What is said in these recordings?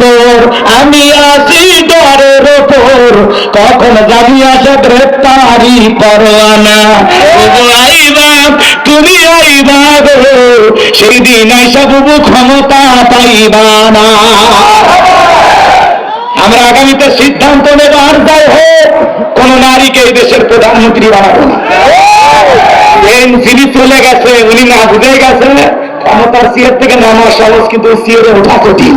তোর, আমি আছি ডরের ওপর। কখন যাবি আসে গ্রেপ্তারি পরোয়ানা। আইবা তুমি আইবা গো সেই দিন আইসা ক্ষমতা পাইবা না। আমরা আগামীতে সিদ্ধান্ত নেব, আর যাই হোক, কোন নারীকে এই দেশের প্রধানমন্ত্রী বানাবো না। এনসিবি চলে গেছে, উনি না বুঝে গেছে, ক্ষমতার সিয়ের থেকে নামা সহজ কিন্তু সিয়েরে ওঠা কঠিন।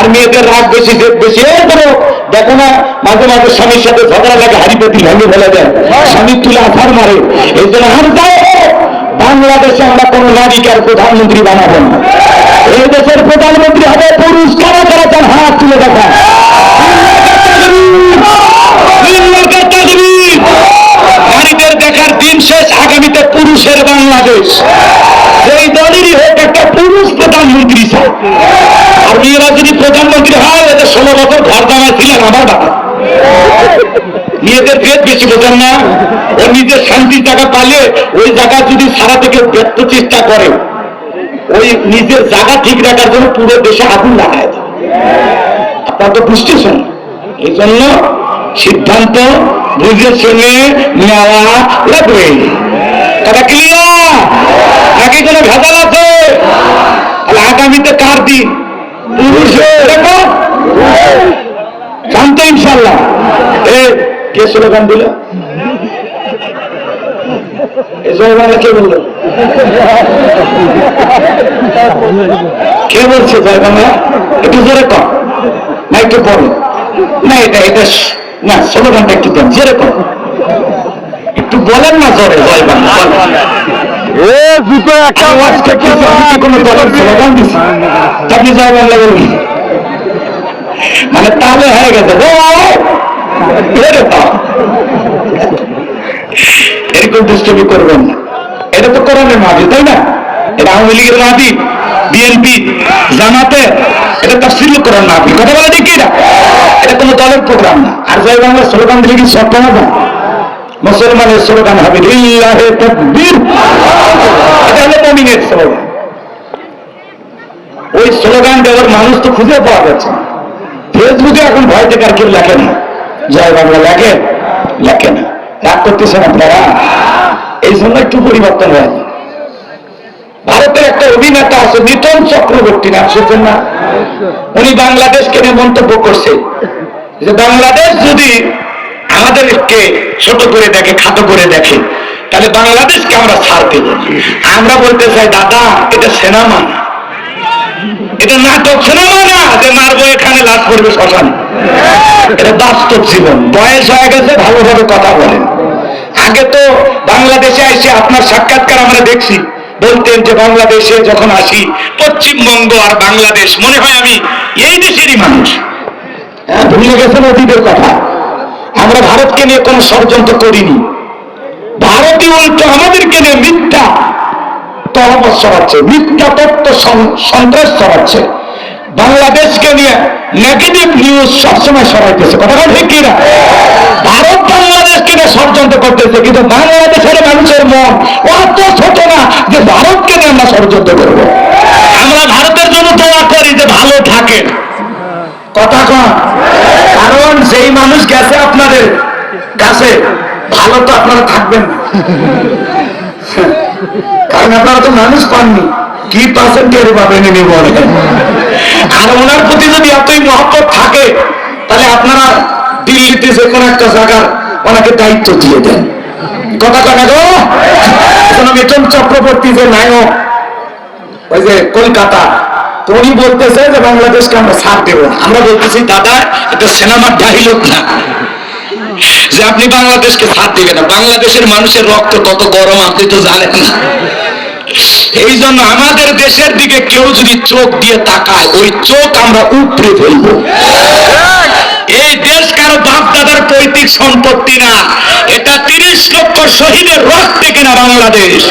আর মেয়েদের রাগ বেশি জেদ বেশি। এই ধরো দেখো না মাঝে মাঝে স্বামীর সাথে ঝগড়া লাগে হাড়ি পেটি ভেঙে ফেলে দেয়। স্বামীর তুলে আছাড় মারে। এই জন্য হোক, বাংলাদেশে আমরা কোন নারীকে আর প্রধানমন্ত্রী বানাবো না। এই দেশের প্রধানমন্ত্রী হবে পুরুষ। কারা কারা তার হাত তুলে দেখা নারীদের দেখার দিন শেষ। আগামীতে পুরুষের বাংলাদেশ। সেই দলেরই একটা পুরুষ প্রধানমন্ত্রী আর মেয়েরা যদি প্রধানমন্ত্রী হয়, এদের ষোলো বছর ঘর জামায় ছিলেন আমার বাবা। মেয়েদের ভেদ বেশি বোঝেন না। ও নিজের শান্তির জায়গা পালে ওই জায়গা যদি সারা থেকে ব্যর্থ চেষ্টা করে, ওই নিজের জায়গা ঠিক রাখার জন্য পুরো দেশে আগুন লাগায়। আপনারা তো বুঝতেছেন এই জন্য সিদ্ধান্ত বুঝে শুনে নেওয়া লাগবে। কথা ক্লিয়ার নাকি কোনো ভেজাল আছে। আগামীতে কার দিন? কে কে বলল? কে বলছে একটু জোরে কম না একটু কম না, এটা এটা না স্লোগানটা একটু দেন, জোরে কম একটু বলেন না জোরে জয়বাংলা বলেন। এ দুটো একটা আওয়াজ থেকে কোনো দলের স্লোগান দিছি? আপনি জয় বাংলা মানে তাহলে হয়ে গেছে। এরকম দুষ্টমি করবেন না। এটা তো কোরআনের মাহফিল তাই না? এটা আওয়ামী লীগের মাহফিল বিএনপি জামাতে। এটা তাফসিল কোরআন মাহফিল। কথা বলে ঠিক না এটা কোনো দলের প্রোগ্রাম না। আর জয় বাংলার স্লোগান দিলে কি সব পাওয়া মুসলমানের স্লোগান হবে ওই স্লোগান দেওয়ার মানুষ তো খুঁজে পাওয়া যাচ্ছে ফেসবুকে এখন ভয় থেকে আর কেউ লেখে না। জয় বাংলা লেখে লেখে না। রাগ করতেছেন আপনারা? এই জন্য একটু পরিবর্তন হয়ে। ভারতের একটা অভিনেতা আছে মিটন চক্রবর্তী, নাম শুনছেন না? উনি বাংলাদেশকে নিয়ে মন্তব্য করছে যে, বাংলাদেশ যদি আমাদেরকে ছোট করে দেখে খাটো করে দেখে। তাহলে বাংলাদেশকে আমরা ছাড়তে আমরা বলতে চাই দাদা এটা সিনেমা না। এটা নাটক সিনেমা না যে মারবো এখানে লাভ করবে শ্মশান। এটা বাস্তব জীবন। বয়স হয়ে গেছে ভালোভাবে কথা বলেন। আগে তো বাংলাদেশে এসে আপনার সাক্ষাৎকার আমরা দেখছি। বলতেন যে বাংলাদেশে যখন আসি পশ্চিমবঙ্গ আর বাংলাদেশ মনে হয় আমি এই দেশেরই মানুষ। হ্যাঁ, ভুলে গেছেন অতীতের কথা। আমরা ভারতকে নিয়ে কোনো ষড়যন্ত্র করিনি। ভারতীয় উল্টো আমাদেরকে নিয়ে মিথ্যা তহমত ছড়াচ্ছে মিথ্যা তত্ত্ব সন্ত্রাস ছড়াচ্ছে বাংলাদেশকে নিয়ে নেগেটিভ নিউজ সবসময় ছড়াইতেছে কথাটা ঠিক কিনা? ভারত বাংলাদেশকে নিয়ে ষড়যন্ত্র করতেছে, কিন্তু বাংলাদেশের মানুষের মন অত ছোট না যে ভারতকে নিয়ে আমরা ষড়যন্ত্র করব। আমরা ভারতের জন্য দোয়া করি যে ভালো থাকেন। কথা কন। কারণ সেই মানুষ গেছে আপনাদের কাছে, ভালো তো আপনারা থাকবেন। কারণ আপনারা তো মানুষ পাননি। কি পার্সেন্ট টের পাবেন ইনি বলেন? আর ওনার প্রতি যদি এতই মহব্বত থাকে, তাহলে আপনারা দিল্লিতে যে কোনো একটা জায়গার ওনাকে দায়িত্ব দিয়ে দেন। কথা কথা গো? এখন মিঠুন চক্রবর্তী যে নায়ক, ওই যে কলকাতা তো উনি বলতেছে যে বাংলাদেশকে আমরা ছাড় দেবো। আমরা বলতেছি, দাদা, এটা সিনেমার ডাইলগ না। যে আপনি বাংলাদেশকে ছাড় দিবেন না। বাংলাদেশের মানুষের রক্ত কত গরম, আপনি তো জানেন না। এই জন্য আমাদের দেশের দিকে কেউ যদি চোখ দিয়ে তাকায়, ওই চোখ আমরা উপড়ে ফেলব। এই দেশ কারও বাপ দাদার পৈতৃক সম্পত্তি না। এটা তিরিশ লক্ষ শহীদের রক্তে কিনা বাংলাদেশ।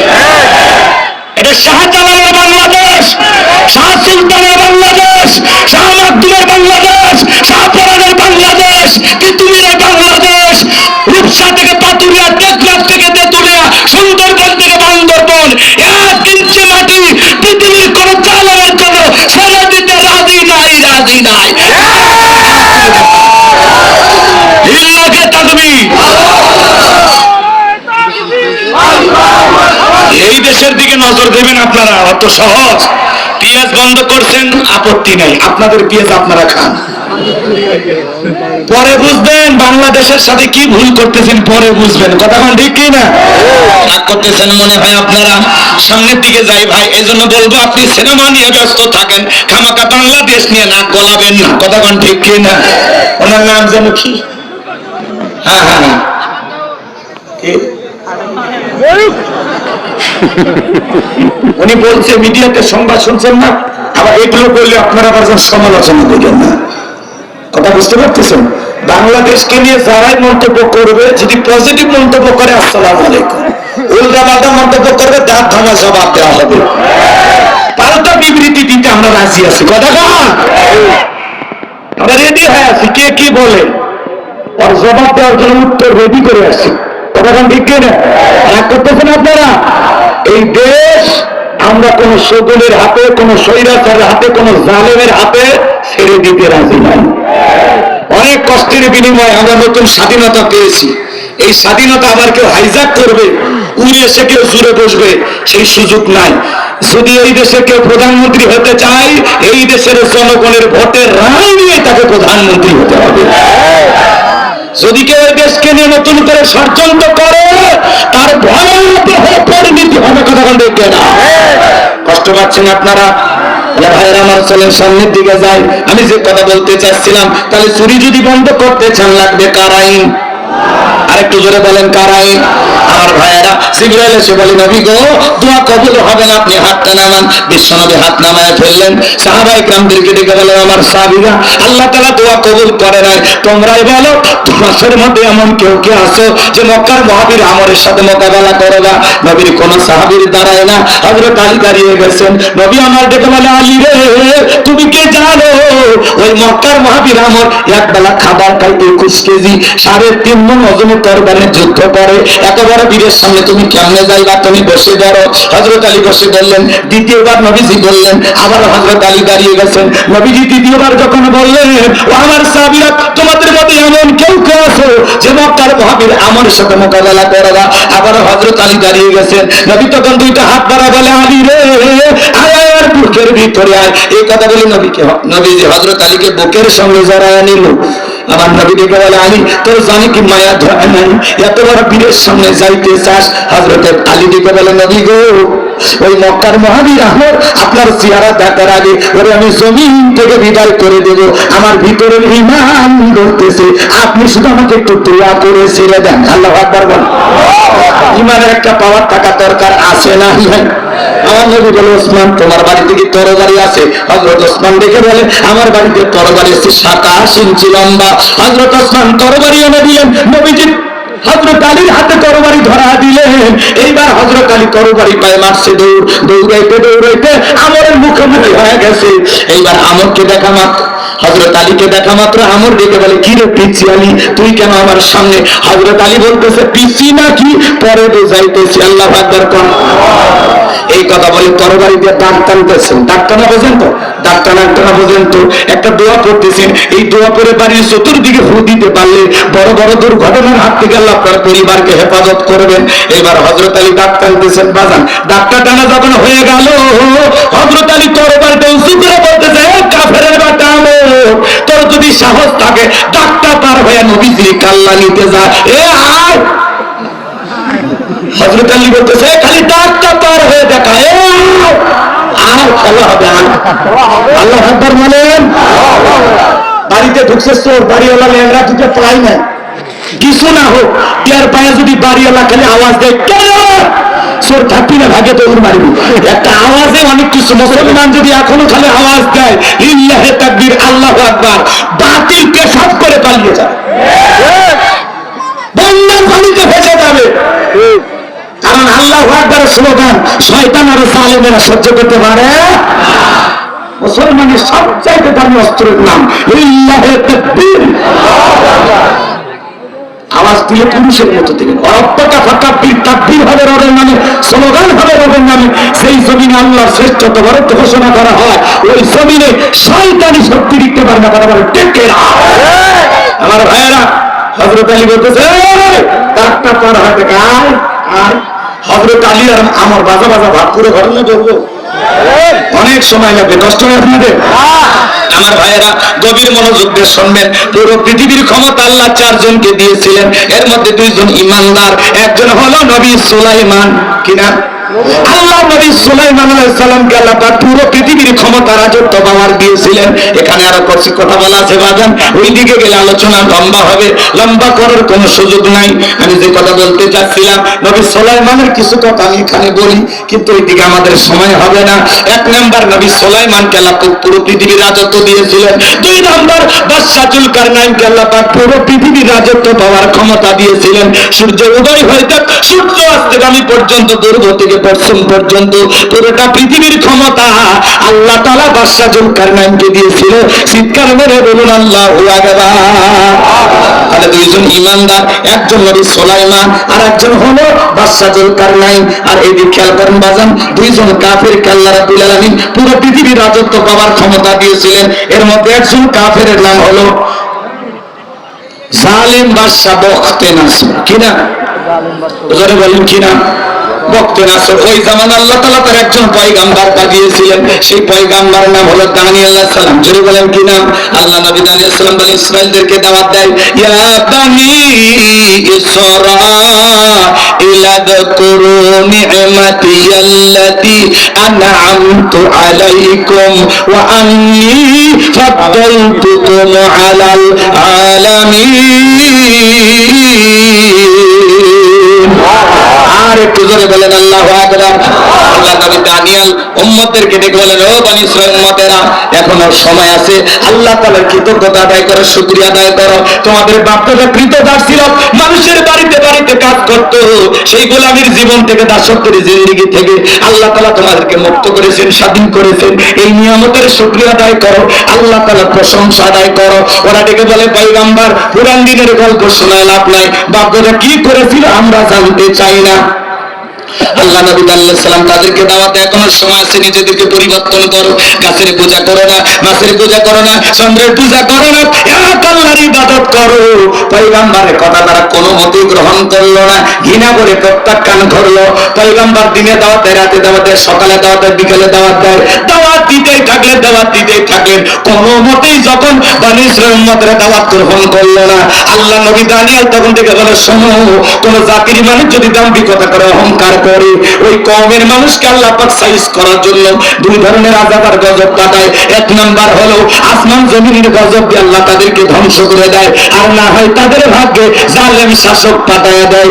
এটা শাহজালালের বাংলাদেশ শাহ সুলতানের বাংলাদেশ শাহ মাকদুমের বাংলাদেশ শাহপরানের সহজ। পেঁয়াজ বন্ধ করছেন, আপত্তি নাই। আপনাদের পেঁয়াজ আপনারা খান। পরে বুঝবেন বাংলাদেশের সাথে কি ভুল করতেছেন, পরে বুঝবেন। কথা ঠিক কি না? রাগ করতেছেন মনে হয় আপনারা? সামনের দিকে যাই ভাই, এজন্য বলব, আপনি সিনেমা নিয়ে ব্যস্ত থাকেন। খামাকা বাংলাদেশ নিয়ে নাক গলাবেন না। কথা কোন ঠিক কি না? ওনার নাম যেন কি? হ্যাঁ হ্যাঁ হ্যাঁ? উনি বলছে, মিডিয়াতে সংবাদ শুনছেন না। আবার এগুলো করলে আপনারা আবার সমালোচনা দেখেন না। কথা বুঝতে পারতেছেন? বাংলাদেশকে নিয়ে যারাই মন্তব্য করবে, যদি পজিটিভ মন্তব্য করে, আসসালাম আলাইকুম। উল্টা মন্তব্য করবে, তার ধামা জবাব দেওয়া হবে। পাল্টা বিবৃতি দিতে আমরা রাজি আছি। কথা আমরা রেডি হয়ে আছি। কে কি বলে? আর জবাব দেওয়ার জন্য উত্তর রেডি করে আসছি। কথা ঠিক কিনা? রাগ করতেছেন আপনারা? এই দেশ আমরা কোন শগুনের হাতে, কোন স্বৈরাচারের হাতে, কোন জালেমের হাতে ছেড়ে দিতে রাজি নাই। অনেক কষ্টের বিনিময়ে আমরা নতুন স্বাধীনতা পেয়েছি। এই স্বাধীনতা আবার কেউ হাইজাক করবে, উড়ে এসে কেউ জুড়ে বসবে, সেই সুযোগ নাই। যদি এই দেশে কেউ প্রধানমন্ত্রী হতে চায়, এই দেশের জনগণের ভোটের রায় নিয়ে তাকে প্রধানমন্ত্রী হতে হবে। যদি কেউ দেশকে নিয়ে নতুন করে ষড়যন্ত্র করে, তার ভয়াবহ পরিণতি হবে কথা দেখবে না কষ্ট পাচ্ছেন আপনারা? সামনের দিকে আমি যে কথা বলতে চাচ্ছিলাম, তাহলে চুরি যদি বন্ধ করতে চান, লাগবে কার আইন? আরেকটু জোরে বলেন কার আইন আমার ভাইয়েরা সিগরাইল এসে বলে, নবী গো, দোয়া কবুল হবে না, আপনি হাতটা নামান। বিশ্বনবী হাত নামায় ফেললেন। সাহাবাই গ্রামদেরকে ডেকে বলেন, আমার সাহাবিরা, আল্লাহ তালা দোয়া কবুল করে নাই। তোমরাই বলো, তোমাদের মধ্যে এমন কেউ কে আসো যে মক্কার মহাবীর আমরের সাথে মোকাবেলা করবা নবীর কোন সাহাবীর দাঁড়ায় না। হযরত আলী দাঁড়িয়ে গেছেন। নবী আমার ডেকে বলে, আলী রে, তুমি কে জানো? ওই মক্কার মহাবীর আমর এক বেলা খাবার খাই একুশ কেজি, সাড়ে তিন মন ওজনের তরবারে যুদ্ধ করে, একেবারে বীরের সামনে তুমি কেমনে যাইবা? তুমি বসে ধরো। হজরত আলী বসে বললেন, দ্বিতীয়বার নবীজি বললেন আবার হজরত আলী দাঁড়িয়ে গেছেন। নবীজি দ্বিতীয়বার যখন বললেন আমার সাবিরা তোমাদের মধ্যে এমন কেউ কেউ আছো যে মক্কার মহাবীর আমরের সাথে মোকাবেলা করবা আবার হজরত আলী দাঁড়িয়ে গেছেন। নবী তখন দুইটা হাত বাড়া বলে, আলী রে, আয় আয়, আর বুকের ভিতরে আয়। এই কথা বলে নবীকে নবীজি হজরত আলীকে বুকের সঙ্গে জড়ায় নিল। আমার নবী ডেকে বলে, আলী, তোর জানি কি মায়া ধরে নাই? এত বড় বীরের সামনে যাইতে চাস? হজরতের আলী ডেকে বলে, নবী গো ওই মক্কার মহাবীর আহমদ আপনার চেহারা দেখার আগে ওরে আমি জমিন থেকে বিদায় করে দেব। আমার ভিতরের ইমান ধরতেছে আপনি শুধু আমাকে একটু দোয়া করে ছেড়ে দেন। আল্লাহ আকবার ইমানের একটা পাওয়ার টাকা দরকার, আছে না? আমার নবী বলে, ওসমান, তোমার বাড়িতে কি তরবারি আছে? হজরত ওসমান দেখে বলে, আমার বাড়িতে তরবারি আছে সাতাশ ইঞ্চি লম্বা। হজরত ওসমান তরবারি এনে দিলেন নবীজি হজরত আলীর হাতে তরবারি ধরা দিলেন। এইবার হজরত আলী তরবারি পায়ে মারছে, দৌড়, দৌড়াইতে দৌড়াইতে আমরের মুখোমুখি হয়ে গেছে। এইবার আমরকে দেখা মাত্র হজরত আলীকে দেখা মাত্র। আমর ডেকে বলে, কি রে পিচ্ছি আলী, তুই কেন আমার সামনে? হজরত আলী বলতেছে পিচ্ছি নাকি? পরে বোঝাইতেছি আল্লাহ আকবর কর। এই কথা বলে তরবারি দিয়ে দাঁত টানতেছেন। দাঁত টানা বোঝেন তো? দাঁত টানা টানা বোঝেন তো? একটা দোয়া করতেছেন এই দোয়া করে বাড়ির চতুর্দিকে ফু দিতে পারলে বড় বড় দুর্ঘটনার হাত থেকে আল্লাহ আপনার পরিবারকে হেফাজত করবেন। এবার হজরত আলী দাঁত টানতেছেন, বাজান দাঁতটা টানা যখন হয়ে গেল হজরত আলী তরবারিটা উঁচু করে বলতেছে, "এ কাফেরের তোর যদি সাহস থাকে দাঁতটা পার হয়ে নবীজি কাল্লা নিতে যা। এ আয়! হজরত আলী বলতেছে খালি ডাকটা পার হয়ে দেখা, এ আর খেলা হবে আর আল্লাহ একবার বলেন বাড়িতে ঢুকছে চোর, বাড়িওয়ালা লেংরা দুটো পাই না কিছু না হোক টের পায়ে যদি বাড়িওয়ালা খালি আওয়াজ দেয় না ভাগে দৌড় মারবি। একটা আওয়াজে অনেক কিছু মুসলমান যদি এখনও খালি আওয়াজ দেয় ইল্লাহে তাকবীর, আল্লাহ আকবার বাতিল পেশাব করে পালিয়ে যায়। বন্যার পানিতে ভেসে যাবে। কারণ আল্লাহ আকবর স্লোগান, শয়তান আর সালেমেরা সহ্য করতে পারে মুসলমানের সবচাইতে দামি অস্ত্রের নাম ইল্লাহে তাকবীর। আওয়াজ দিলে পুরুষের মতো তাকবীর হবে রবের নামে, স্লোগান হবে রবের নামে, সেই জমিনে আল্লাহর শ্রেষ্ঠত্ব ভারত ঘোষণা করা হয়। ওই জমিনে শয়তানি শক্তি দিতে পারে না টেকে না আমার ভাইয়েরা হজরত আলী বলতেছে ডাক্তার পার হাতে আয় আয় হজরত আলী আর আমার বাজা বাজা ভাগ করে ঘটনা করব অনেক সময় লাগবে কষ্ট হয় আপনাদের? আমার ভাইয়েরা গভীর মনোযোগ দিয়ে শুনবেন। পুরো পৃথিবীর ক্ষমতা আল্লাহ চারজনকে দিয়েছিলেন। এর মধ্যে দুইজন ইমানদার একজন হলো নবী সুলাইমান। কিনা আল্লাহ নবী সুলাইমান আলাইহিস সালামকে আল্লাহ পাক পুরো পৃথিবীর ক্ষমতা রাজত্ব পাওয়ার দিয়েছিলেন। এখানে আরও কথা বলা আছে, বাজান। গেলে আলোচনা লম্বা হবে, লম্বা করার কোনো সুযোগ নাই। আমি যে কথা বলতে চাচ্ছিলাম, নবী সুলাইমানের কিছু কথা আমি এখানে বলি, কিন্তু আমাদের সময় হবে না। এক নাম্বার, নবী সুলাইমানকে আল্লাহ পুরো পৃথিবীর রাজত্ব দিয়েছিলেন। দুই নাম্বার বাদশা জুলকারনাইনকে আল্লাহ পাক পুরো পৃথিবীর রাজত্ব পাওয়ার ক্ষমতা দিয়েছিলেন। সূর্য উদয় হইতে সূর্য অস্তগামী পর্যন্ত পূর্ব থেকে পশ্চিম পর্যন্ত পুরোটা পৃথিবীর ক্ষমতা আল্লাহ তালা বাদশা জুলকারনাইনকে দিয়েছিল। চিৎকার মেরে বলুন, আল্লাহ তাহলে দুইজন ইমানদার একজন নবী সোলাইমান আর একজন হলো বাদশা জুলকারনাইন। আর এই দিক খেয়াল করেন, বাজান, দুইজন কাফের কাল্লা রাব্বুল আলামিন পুরো পৃথিবীর রাজত্ব পাওয়ার ক্ষমতা দিয়েছিলেন। এর মধ্যে একজন কাফের নাম হলো জালিম বাদশা বখতে নাসর কিনা জোরে বলেন কিনা বক্তে নাসর, ওই জামান আল্লাহ তাআলা তার একজন পয়গাম্বার পাঠিয়েছিলেন। সেই পয়গাম্বার নাম হলো দানিয়েল আলাইহিস সালাম। জোরে বলেন কি নাম? আল্লাহ নবী দানিয়েল সালাম বলে ইসরাইলদেরকে দাওয়াত দেয়, ইয়া বানি ইসরাঈলা যাকুরু নি'মাতি আল্লাতী আন'আমতু আলাইকুম ওয়া আন্নী ফাদ্দালতুকুম আলাল আলামিন। একটু জোরে বলেন, আল্লাহ জীবন থেকে, দাসত্বের থেকে আল্লাহ তোমাদেরকে মুক্ত করেছেন, স্বাধীন করেছেন। এই নিয়ামতের আদায় করো, আল্লাহ তাআলার প্রশংসা আদায় করো। ওরা ডেকে বলে পুরান দিনের গল্প শোনায় লাভ নাই। বাপদাদা কি করেছিল আমরা জানতে চাই না। আল্লাহ নবী সালাম তাদেরকে দাওয়াত তোমার সময় আছে নিজেদেরকে পরিবর্তন করো, গাছের পূজা করো না, মাছের পূজা করো না, চন্দ্রের পূজা করো না এক আল্লাহর ইবাদত করো। পয়গাম্বারের কথা তারা কোনো মতেই গ্রহণ করল না। ঘৃণা করে প্রত্যাখ্যান করল। পয়গম্বর দিনে দাওয়াত দেয় রাতে দাওয়াত দেয় সকালে দাওয়াত দেয় বিকেলে দাওয়াত দেয় দাওয়াত দিতেই থাকলেন দাওয়াত দিতেই থাকলেন। কোনো মতেই যখন বানি দাওয়াত গ্রহণ করল না, আল্লাহ নবী দানিয়েল তখন থেকে বলে, শোনো, কোন জাতির মানুষ যদি দাম্ভিকতা করে অহংকার করে, ওই কওমের মানুষকে আল্লাহ পাক সাইজ করার জন্য দুই ধরনের আর গজব পাঠায়। এক নাম্বার হলো, আসমান জমিনের গজব দিয়ে আল্লাহ তাদেরকে ধ্বংস করে দেয়। আর না হয় তাদের ভাগ্যে জালেম শাসক পাঠায় দেয়।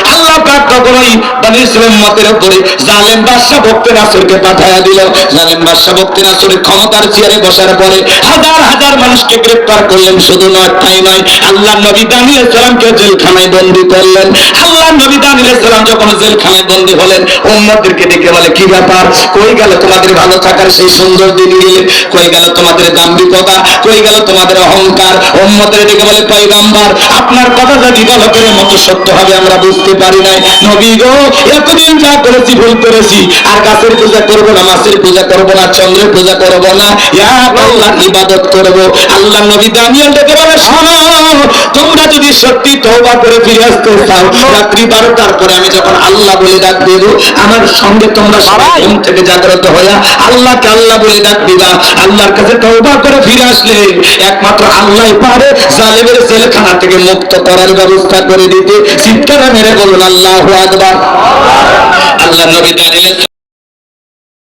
পাক তখনই বানি ইসলাম মতের উপরে। জালেম বাদশা ভক্তি নাসরকে পাঠায়া দিল। জালেম বাদশা ভক্তি নাসরের ক্ষমতার চেয়ারে বসার পরে হাজার হাজার মানুষকে করলেন। শুধু নয় তাই নয়, আল্লাহ নবী দানিয়েল সালামকে জেলখানায় বন্দী করলেন। আল্লাহ নবী দানিয়েল সালাম যখন জেলখানায় বন্দী হলেন ডেকে বলে, কি ব্যাপার? কই গেল তোমাদের ভালো থাকার সেই সুন্দর দিন গেলে কই গেল তোমাদের দাম্ভিকতা? কই গেল তোমাদের অহংকার? উম্মতের ডেকে বলে, পয়গাম্বার, আপনার কথা যদি গলকের মতো সত্য হবে, আমরা বুঝতে পারি নাই। নবী গো এতদিন যা করেছি ভুল করেছি। আর গাছের পূজা করব না মাছের পূজা করব না চন্দ্রের পূজা করব না ইয়া আল্লাহ ইবাদত করব। আল্লাহ নবী দানিয়েল ডেকে বলে শোনো তোমরা যদি সত্যি তওবা করে ফিরে আসতে চাও রাত্রি বারোটার পরে আমি যখন আল্লাহ বলে ডাক দেব আমার সঙ্গে তোমরা সবাই ঘুম থেকে জাগ্রত হইয়া আল্লাহকে আল্লাহ বলে ডাক দিবা। আল্লাহর কাছে তওবা করে ফিরে আসলে একমাত্র আল্লাহই পারে জালেমের জেলখানা থেকে মুক্ত করার ব্যবস্থা করে দিতে। চিৎকার মেরে বলুন আল্লাহু আল্লাহ নবী দাঁড়িয়ে